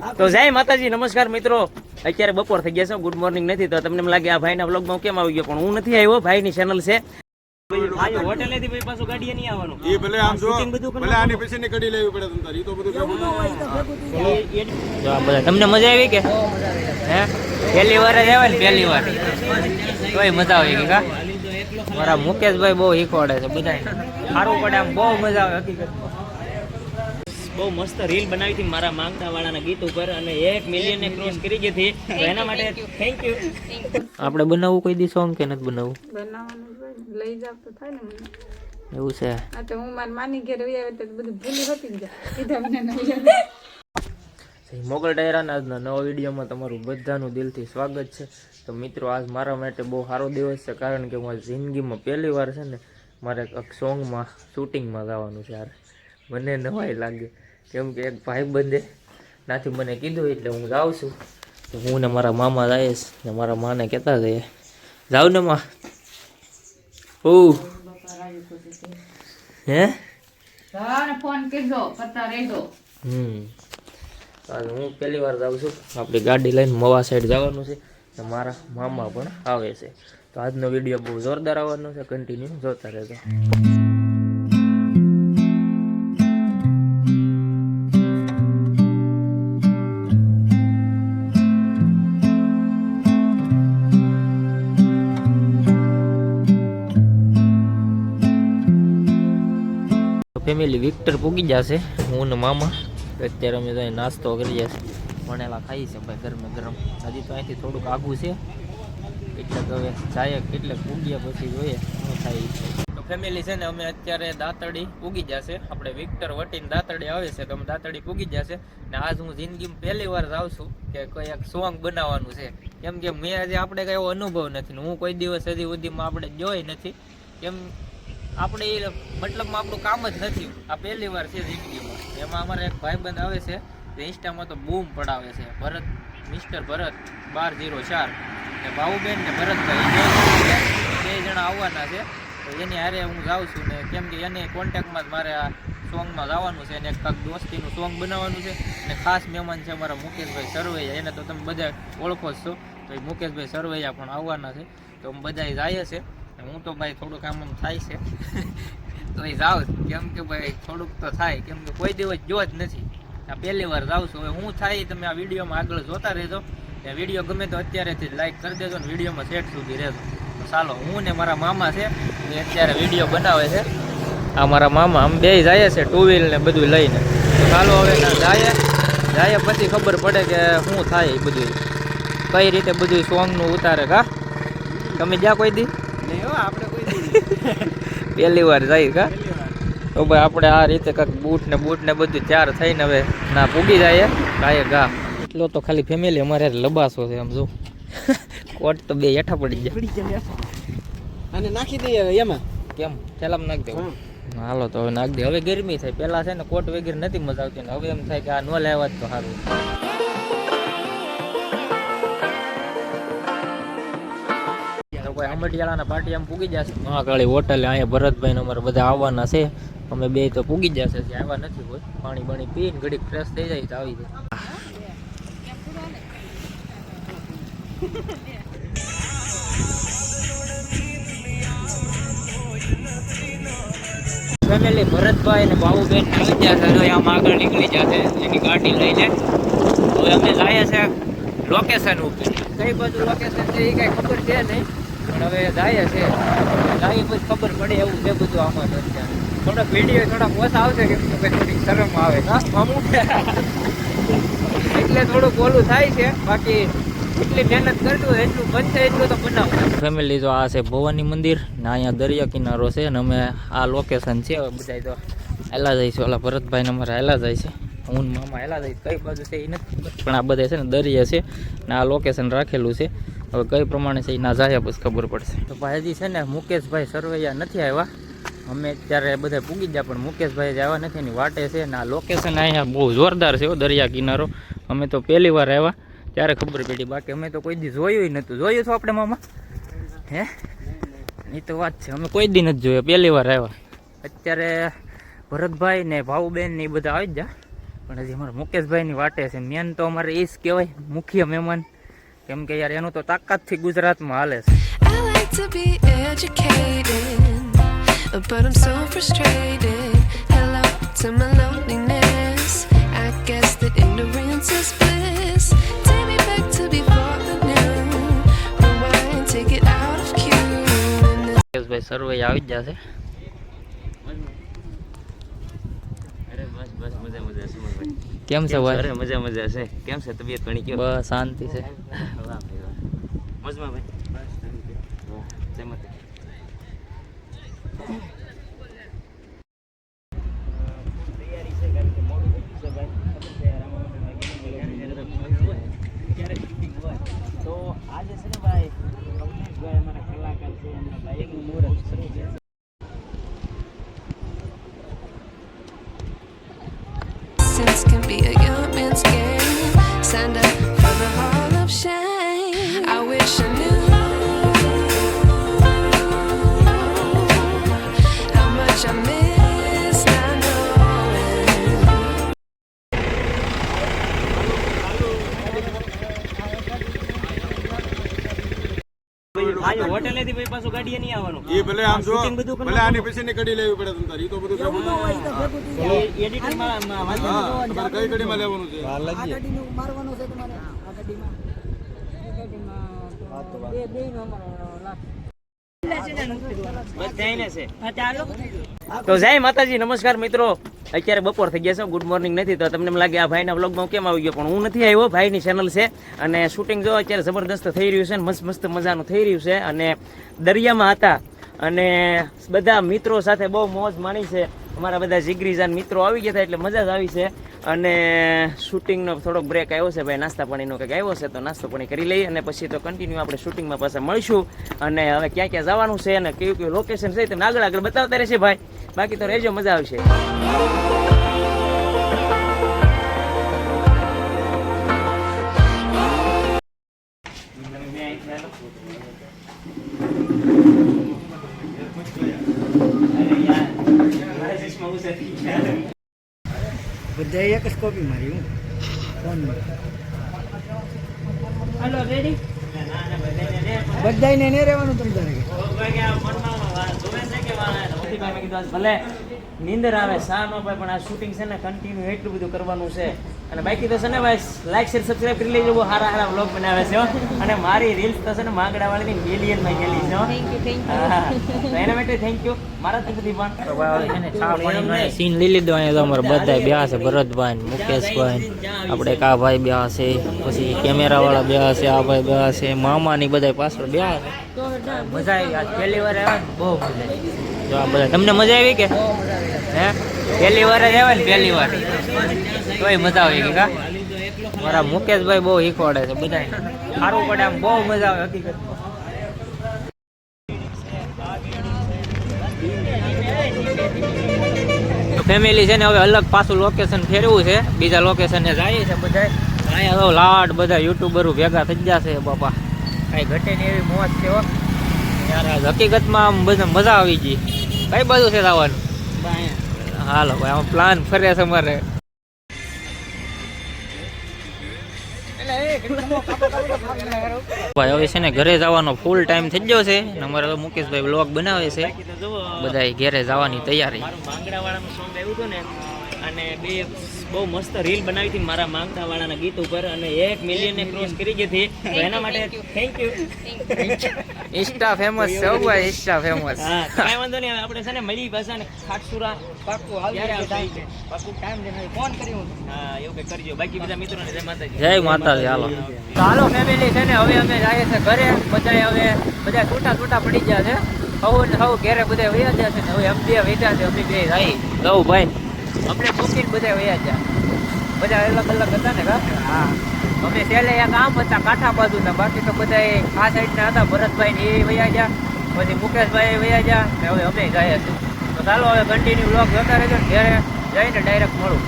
તો જય માતાજી નમસ્કાર મિત્રો. અત્યારે બપોર થઈ ગયા છે ગુડ મોર્નિંગ નથી તો તમને એમ લાગે આ ભાઈના વ્લોગમાં હું કેમ આવી ગયો પણ હું નથી આવ્યો ભાઈની ચેનલ છે. ભાઈ પાછું ગાડીએ નહીં આવવાનું. એ ભલે આમ જો shooting બધું ભલે આની પછી ની કડી લેવી પડે તમ તારે ઈ તો બધું કેવું જો આ બધા તમને મજા આવી કે? હે? પહેલી વાર જ આવે ને પહેલી વાર. તોય મજા આવી ગઈ કા? મારા મુકેશભાઈ બહુ શીખવાડે છે બધા સારું પડે આમ બહુ મજા આવે હકીકતમાં. બહુ મસ્ત રીલ બનાવી હતી મારા માંગતા વાળાના ગીત ઉપર અને એક મિલિયન ને ક્રોસ કરી ગઈ હતી. એના માટે થેન્ક યુ આપણે બનાવવું કોઈ દી સોંગ કે નથી બનાવવું? બનાવવાનું. લઈ જાવ તો થાય ને એવું છે. આ તો હું મારી માની ઘેર વહી આવે તો બધું ભૂલી હતી કીધા મને નહીં મોગલ ડાયરાના આજના નવા વિડીયોમાં તમારું બધાનું દિલથી સ્વાગત છે. તો મિત્રો આજ મારા માટે બહુ સારો દિવસ છે કારણ કે મારી જિંદગીમાં પહેલી વાર છે ને મારે એક સોંગમાં શૂટિંગમાં ગાવાનું છે યાર. મને નવાઈ લાગે. કેમ કે એક ભાઈ બંધે. નાથી મને કીધું એટલે હું જાઉં છું. તો હું ને મારા મામા જઈશ ને મારા માને કહેતા જઈએ જાઉં ને માં. ઓ હે? ફોન કરજો રહેજો. હમ. હું પહેલી વાર જાઉં છું. આપણી ગાડી લઈને મવા સાઈડ જવાનું છે. ને મારા મામા પણ આવે છે. તો આજનો વીડિયો બહુ જોરદાર આવવાનો છે. કન્ટિન્યુ જોતા રહેજો. વિક્ટર પૂગી જશે. હું ને મામા અત્યારે અમે તો નાસ્તો કરી જશે ભણેલા ખાઈ છે ભાઈ ગરમે ગરમ. હજી તો અહીંથી થોડુંક આઘું છે. કેટલાક હવે જાય, કેટલાક પૂગ્યા પછી જોઈએ શું થાય છે તો ફેમિલી છે ને અમે અત્યારે દાંતડી પૂગી જશે. આપણે વિક્ટર વટીને દાંતડી આવે છે તો અમે દાંતડી પૂગી જશે. ને આજ હું જિંદગીમાં પહેલી વાર જાઉં છું કે કોઈ એક સોંગ બનાવવાનું છે. કેમ કે મેં હજી આપણે કઈ એવો અનુભવ નથી હું કોઈ દિવસ હજી સુધીમાં આપણે જોઈ નથી. કેમ આપણે એ મતલબમાં આપણું કામ જ નથી. આ પહેલી વાર છે જિંદગીમાં એમાં અમારા એક ભાઈબંધ આવે છે, તે ઇન્સ્ટામાં તો બૂમ પડાવે છે. ભરત, મિસ્ટર ભરત, બાર જીરો ચાર. ને ભાઉબેન ને ભરતભાઈ. બે જણા આવવાના છે. તો એની હારે હું જાઉં છું ને કેમ કે એને કોન્ટેક્ટમાં જ મારે આ સોંગમાં જવાનું છે અને કાંક દોસ્તીનું સોંગ બનાવવાનું છે. અને ખાસ મહેમાન છે અમારા મુકેશભાઈ સરવૈયા. એને તો તમે બધા ઓળખો જ છો. તો એ મુકેશભાઈ સરવૈયા પણ આવવાના છે. તો અમે બધા જાય છે. હું તો ભાઈ થોડુંક આમ આમ થાય છે. તો એ જાઉં કેમ કે ભાઈ થોડુંક તો થાય. કેમ કે કોઈ દિવસ જો જ નથી. આ પહેલી વાર જાઉં છું. હવે હું થાય તમે આ વિડીયોમાં આગળ જોતા રહેજો. ને વીડિયો ગમે તો અત્યારેથી લાઈક કરી દેજો ને વિડીયોમાં સેટ સુધી રહેજો. તો ચાલો, હું ને મારા મામા છે એ અત્યારે વીડિયો બનાવે છે. આ મારા મામા આમ બે જાય છે ટુ વ્હીલ ને બધું લઈને. ચાલો હવે જાય. જાય પછી ખબર પડે કે શું થાય એ બધું કઈ રીતે બધું સોંગનું ઉતારે કા તમે જ્યાં કોઈ દી પહેલી વાર જાય કા તો ભાઈ આપણે આ રીતે કાંક બૂટ ને બૂટ ને બધું તૈયાર થઈને હવે ના પૂગી જાય ગાયે ગા. એટલો તો ખાલી ફેમિલી અમારે લબાસો છે આમ જો. કોટ તો બે હેઠા પડી જાય અને નાખી દઈએ હવે એમાં? કેમ? થેલામાં નાખી દેવું. હાલો તો હવે નાખ દે. હવે ગરમી થાય. પેલા છે ને કોટ વગેરે નથી મજા આવતી ને હવે એમ થાય કે આ ન લેવા જ તો સારું. કોઈ અમડિયાળાના પાર્ટી આમ પૂગી જશે? મહાકાળી હોટલે અહીંયા ભરતભાઈ ને અમારે બધા આવવાના છે. અમે બે તો પૂગી જશે હજી આવ્યા નથી કોઈ. પાણી બાણી પીને ઘડીક ફ્રેશ થઈ જાય તો આવી જાય. ફેમિલી ભરતભાઈ અને બાબુબેન આવી છે હવે આમ આગળ નીકળી જશે. એની ગાડી લઈને હવે અમે જઈએ છે લોકેશન ઉપર. કઈ બાજુ લોકેશન છે એ કઈ ખબર છે નહીં? પણ હવે જાય છે. જાય પછી ખબર પડે એવું છે બધું આમાં અત્યારે. થોડોક વીડિયો થોડાક ઓછા આવશે કે થોડીક શરમ આવે. એટલે થોડુંક ઓલું થાય છે. બાકી એટલી મહેનત કરતું એટલું બનશે એટલું તો બનાવું. ફેમિલી જો આ છે ભવાની મંદિર, ને અહીંયા દરિયા કિનારો છે, ને અમે આ લોકેશન છે હવે બધા તો હેલા જાય છે. ઓલા ભરતભાઈ ને અમારા હેલા જાય છે. હું મામા હેલા જાય કઈ બાજુ છે એ નથી પણ આ બધા છે ને દરિયા છે, ને આ લોકેશન રાખેલું છે. હવે કઈ પ્રમાણે છે એ ના જાય, પછી ખબર પડશે. તો ભાઈ હજી છે ને, મુકેશભાઈ સરવૈયા નથી આવ્યા. અમે અત્યારે બધા પૂગી ગયા, પણ મુકેશભાઈ જ આવ્યા નથી, એની વાટે છે ને આ લોકેશન અહીંયા બહુ જોરદાર છે દરિયા કિનારો. અમે તો પહેલી વાર આવ્યા, ત્યારે ખબર પડી. બાકી અમે તો કોઈ દી જોયું નહોતું. જોયું છું આપણે મામા? હે? એ તો વાત છે. અમે કોઈ દી નથી જોયું, પહેલી વાર આવ્યા. અત્યારે ભરતભાઈ ને ભાવુબેન ને એ બધા આવી જ જા પણ હજી અમારા મુકેશભાઈની વાટે છે. મેન તો અમારે એ જ કહેવાય, મુખ્ય મહેમાન. કેમ કે યાર એનું તો તાકાતથી ગુજરાતમાં હાલે છે. ભાઈ સર્વે આવી જ educated, કેમ છે અરે ભાઈ? મજા મજા છે. કેમ છે તબિયત પાણી કેમ બસ શાંતિ છે. મજમાં ભાઈ? વાહ જય માતા હોટેલેથી પછી પાછું ગાડીએ નહીં આવવાનું. એ ભલે આમ જો ભલે આની પછી ની કડી લેવી પડે તમારે તો બધું ભેગું હા તમારે કઈ કડીમાં લેવાનું છે? તો જય માતાજી, નમસ્કાર મિત્રો. અત્યારે બપોર થઈ ગયા છે, ગુડ મોર્નિંગ નથી, તો તમને એમ લાગે આ ભાઈના વ્લોગમાં કેમ આવી ગયો, પણ હું નથી આવ્યો, ભાઈની ચેનલ છે. અને શૂટિંગ જો અત્યારે જબરદસ્ત થઈ રહ્યું છે અને મસ્ત મસ્ત મજાનું થઈ રહ્યું છે. અને દરિયામાં હતા. અને બધા મિત્રો સાથે બહુ મોજ માણી છે. અમારા બધા જીગરીજાન મિત્રો આવી ગયા હતા એટલે મજા જ આવી છે. અને શૂટિંગનો થોડોક બ્રેક આવ્યો છે ભાઈ, નાસ્તા પાણીનો કંઈક આવ્યો છે, તો નાસ્તો પાણી કરી લઈએ અને પછી તો કન્ટિન્યુ આપણે શૂટિંગમાં પાછા મળીશું. અને હવે ક્યાં ક્યાં જવાનું છે અને કયું કયું લોકેશન છે તમને આગળ આગળ બતાવતા રહેશે ભાઈ. બાકી તો રહેજો, મજા આવશે. બધા એક જ કોપી મારી હું. ફોનમાં બધાને ને રહેવાનું તમે તારે ભલે નીંદર આવે સા ન ભાઈ પણ આ શૂટિંગ છે ને કન્ટિન્યુ એટલું બધું કરવાનું છે. અને બાકી તો છે ને ભાઈ લાઈક શેર સબસ્ક્રાઇબ કરી લેજો. બહુ સારા સારા વ્લોગ બનાવે છે અને મારી રીલ્સ તો છે ને માંગડા વાળી મિલિયનમાં ગયેલી છે હો. હા, તો એના માટે થેન્ક યુ મારા તરફથી પણ. સીન લઈ લીધો. અહીંયા તો અમારે બધા બ્યા છે. ભરતભાઈ મુકેશભાઈ આપણે કા ભાઈ બ્યા છે. પછી કેમેરા વાળા બ્યા છે આ ભાઈ બ્યા છે. મામા ની બધા પાછળ બ્યા છે. મજા આવી. આજ પહેલી વાર આવ્યા બહુ મજા આવી. જો આ બધા. તમને મજા આવી કે? હે? પહેલી વાર જ આવ્યા ને પહેલી વાર. તોય મજા આવી ગઈ કા મારા મુકેશભાઈ બહુ શીખવાડે છે બધા સારું પડે આમ બહુ મજા આવે હકીકત. ફેમિલી છે ને હવે અલગ પાછું લોકેશન ફેરવું છે. બીજા લોકેશને જાય છે બધા અહીંયા તો લાડ બધા યુટ્યુબરો ભેગા થઈ જશે બાપા. કાંઈ ઘટે ને એવી મોજ છે યાર હકીકતમાં આમ બધા મજા આવી ગઈ. કઈ બાજુ છે જવાનું હાલો ભાઈ આમ પ્લાન ફરે છે અમારે ભાઈ હવે છે ને ઘરે જવાનો ફૂલ ટાઈમ થઈ ગયો છે ને અમારે તો મુકેશભાઈ બ્લોગ બનાવે છે. બધા ઘરે જવાની તૈયારી. મારું માંગડા વાળાનું સોંગ આવ્યું હતું ને, અને બે બહુ મસ્ત રીલ બનાવી હતી મારા માંગતા વાળાના ગીત ઉપર અને એક મિલિયન ને ક્રોસ કરી ગઈ હતી. તો એના માટે થેન્ક યુ ઇન્સ્ટા ફેમસ છે ભાઈ ઇન્સ્ટા ફેમસ હા કાઈ વાંધો નહીં આપણે છે ને મળી ભાષા ને ખાટસુરા પાકું આવી આવશે? પાકું ટાઈમ લઈને ફોન કર્યો. હા એવું કે કરજો. બાકી બધા મિત્રોને જય માતાજી. જય માતાજી હાલો. તો હાલો ફેમિલી છે ને હવે અમે જઈએ છે ઘરે. બધા હવે બધા છૂટા છૂટા પડી ગયા છે. હવે હવે ઘરે બધા વયા ગયા છે હવે અમે બે વેચ્યા છે અમે બે જાય લવ ભાઈ. અમને મૂકીને બધા વયા ગયા. બધા અલગ અલગ હતા ને કા હા. અમે છેલ્લે એક આમ હતા કાંઠા બાજુ ના બાકી તો બધા આ સાઈડ ના હતા ભરતભાઈ ને એ વયા ગયા પછી મુકેશભાઈ વયા ગયા ને હવે અમે જાય છે તો ચાલો હવે કન્ટિન્યુ બ્લોગ જોતા રહેજો ને ઘરે જઈને ડાયરેક્ટ મળું.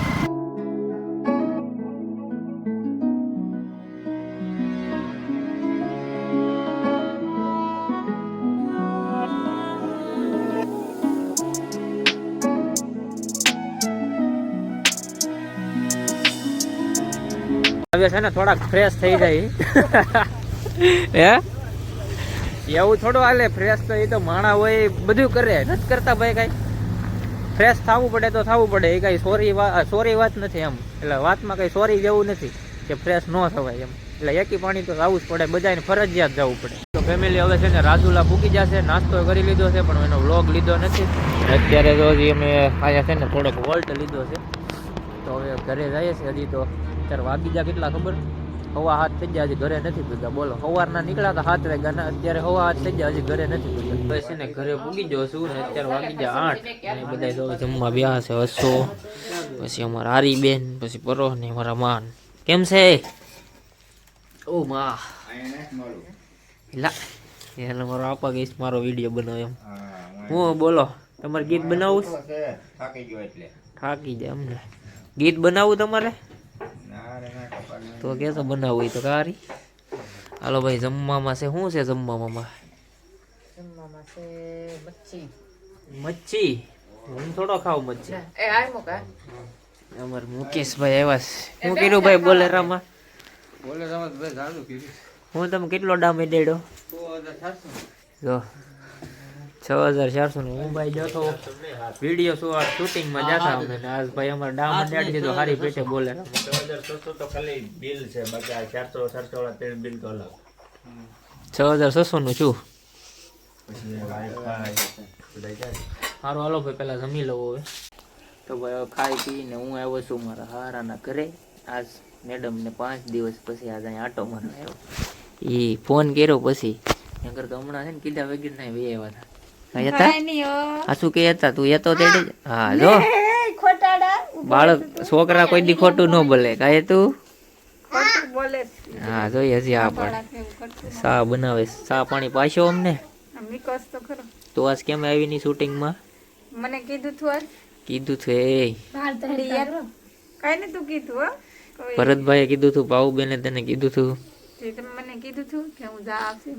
હવે છે ને થોડાક ફ્રેશ થઈ જાય. હે? એવું થોડું હાલે ફ્રેશ તો એ તો માણા હોય બધું કરે. નથી કરતા ભાઈ કાંઈ. ફ્રેશ થવું પડે તો થવું પડે. એ કાંઈ સોરી સોરી વાત નથી એમ. એટલે વાતમાં કંઈ સોરી જેવું નથી કે ફ્રેશ ન થવાય એમ. એટલે એકી પાણી તો આવવું જ પડે. બધાને ફરજિયાત જવું પડે. તો ફેમિલી હવે છે ને રાજુલા પૂકી જશે નાસ્તો કરી લીધો છે પણ એનો વ્લોગ લીધો નથી. અત્યારે તો હજી અમે અહીંયા છે ને થોડોક વોલ્ટ લીધો છે. તો હવે ઘરે જઈએ છીએ હજી તો. અત્યારે વાગી ગયા કેટલા ખબર હવા હાથ થઈ ગયા હજી ઘરે નથી ભેગા બોલો સવારના નીકળ્યા હતા હાથ વાગ્યા ના અત્યારે હવા હાથ થઈ ગયા હજી ઘરે નથી ભેગા બસ ને ઘરે પૂગી ગયો છું ને અત્યારે વાગી ગયા આઠ અને બધા જો જમવા બ્યા છે હસો પછી અમારા હારી બેન પછી પરો ને અમારા માન કેમ છે ઓ મા લા એટલે મારો આપા ગઈશ મારો વીડિયો બનાવ એમ હું બોલો તમારે ગીત બનાવવું એટલે થાકી જાય અમને ગીત બનાવું તમારે તો કેસો બનાવવું હોય તો કારી. હાલો ભાઈ જમવામાં છે શું છે જમવામાં? મચ્છી. હું થોડો ખાવ મચ્છી. અમાર મુકેશભાઈ આવ્યા છે. હું કીધું ભાઈ બોલેરામાં? હું તમે કેટલો ડામે દેડો? જો. છ હજાર ચારસો નું હું ભાઈ જતો વીડિયો શું આ શૂટિંગમાં જતા અમે આજ ભાઈ અમારે ડામ અડાડી દીધો હારી પેટે બોલે. છ હજાર છસો નું છું. સારું હાલો ભાઈ પેલા જમી લઉં હવે. તો ભાઈ ખાઈ પીને હું આવ્યો છું મારા હારાના ઘરે. આજ મેડમ ને પાંચ દિવસ પછી આજ અહીં આટો મારવા આવ્યો. એ ફોન કર્યો પછી. નકર તો હમણાં છે ને કીધા વગર ના વે આવ્યા હતા. હતા કાંઈ નહીં હો. આ શું કે હતા તું એતો તેડે હા. જો. બાળક છોકરા કોઈ દી ખોટું ન બોલે. કાંઈ તું? બોલે હા જોઈએ હજી આ પણ. સા બનાવે? સા પાણી પાછો અમને? તો આજ કેમ આવી ની શૂટિંગમાં? મને કીધું તું આજ. કીધું છે એ. કાંઈ નહીં તું? કીધું હો. ભરતભાઈએ કીધું તું ભાઉબેને તને કીધું તું. મને કીધું તું કે હું જા આવશે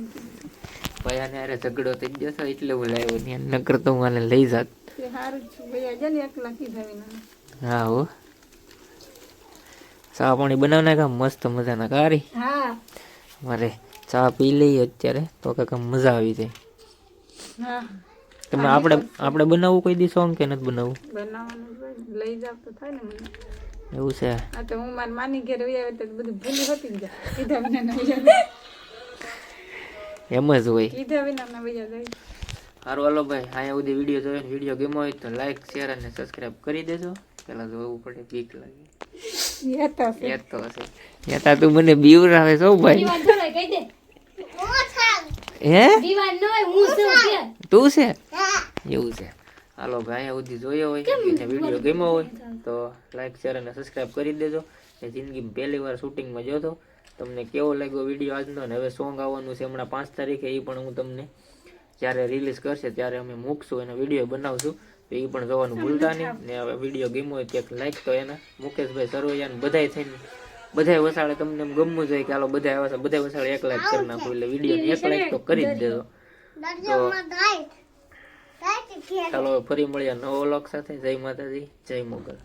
આને હારે ઝઘડો થઈ ગયો છે એટલે હું લાવ્યો. નહીં નકર તો હું આને લઈ જાત. હા હો. ચા પાણી બનાવ નાખા મસ્ત મજાના. કારી હા. મારે ચા પી લઈએ અત્યારે તો કાંઈક મજા આવી જાય. હા. તમે આપણે આપણે બનાવવું કોઈ દી સોંગ કે નથી બનાવવું? બનાવવાનું. લઈ જાવ તો થાય ને એવું છે. આ તો હું મારી માની ઘેર આવી આવે તો બધું ભૂલી હતી જ એમ જ હોય. સારું હાલો ભાઈ અહીંયા સુધી વીડિયો જોયો વીડિયો ગમ્યો હોય તો લાઈક શેર અને સબસ્ક્રાઈબ કરી દેજો. પેલા જોવું પડે બીક લાગે. યાદ તો હશે. યાદ તું મને બીવરાવે છો ભાઈ. હે? તું છે? એવું છે. હાલો ભાઈ સુધી જોયો હોય અને વીડિયો ગમ્યો હોય તો લાઈક શેર અને સબસ્ક્રાઈબ કરી દેજો. એ જિંદગીમાં પહેલી વાર શૂટિંગમાં જોતો તમને કેવો લાગ્યો વીડિયો આજનો ને હવે સોંગ આવવાનું છે હમણાં પાંચ તારીખે એ પણ હું તમને જ્યારે રિલીઝ કરશે ત્યારે અમે મૂકશું એનો વીડિયો બનાવશું. તો એ પણ જોવાનું ભૂલતા નહીં. ને હવે વીડિયો ગમ્યો હોય ત્યાં લાઈક તો એના. મુકેશભાઈ સરવૈયા બધાય થઈને બધાય વસાડે તમને એમ ગમવું જોઈએ કે હાલો બધા આવ્યા છે બધા વસાડે એક લાઈક કરી નાખો એટલે વીડિયો એક લાઈક તો કરી જ દેજો. તો ચાલો ફરી મળ્યા નવો લોક સાથે. જય માતાજી જય મોગલ.